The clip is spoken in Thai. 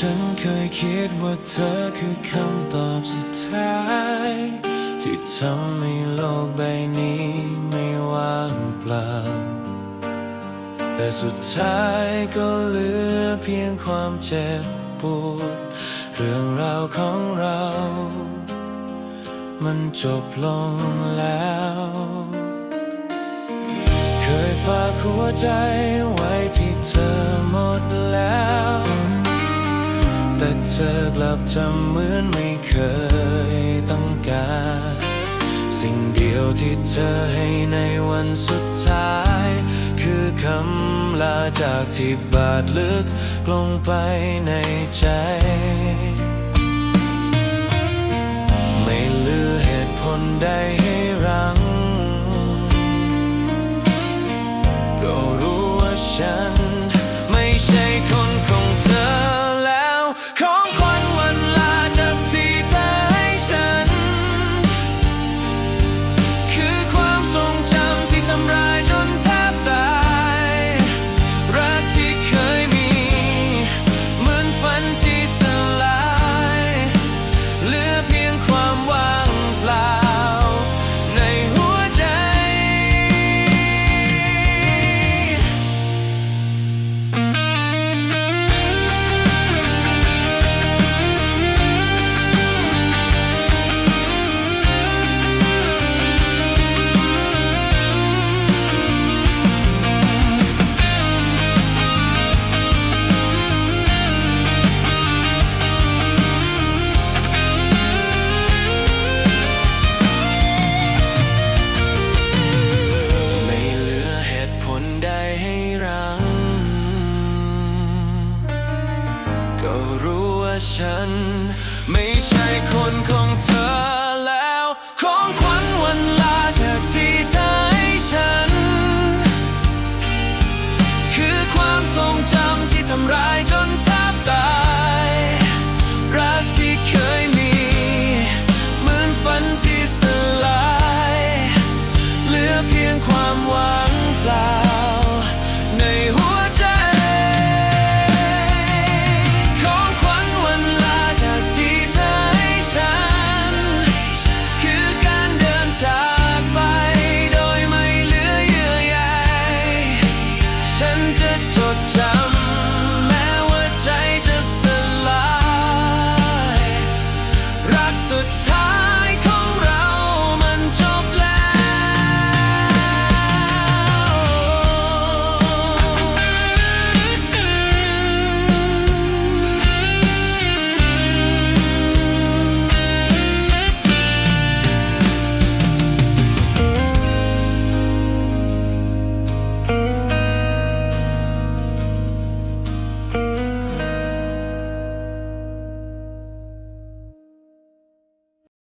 ฉันเคยคิดว่าเธอคือคำตอบสุดท้าย ที่ทำให้โลกใบนี้ไม่ว่างเปล่า แต่สุดท้ายก็เหลือเพียงความเจ็บปวดเรื่องราวของเรา มันจบลงแล้ว เคยฝากหัวใจไว้ที่เธอ เธอกลับทำเหมือนไม่เคยต้องการ สิ่งเดียวที่เธอให้ในวันสุดท้าย คือคำลาจากที่บาดลึกลงไปในใจ ให้รัง ก็รู้ว่าฉันไม่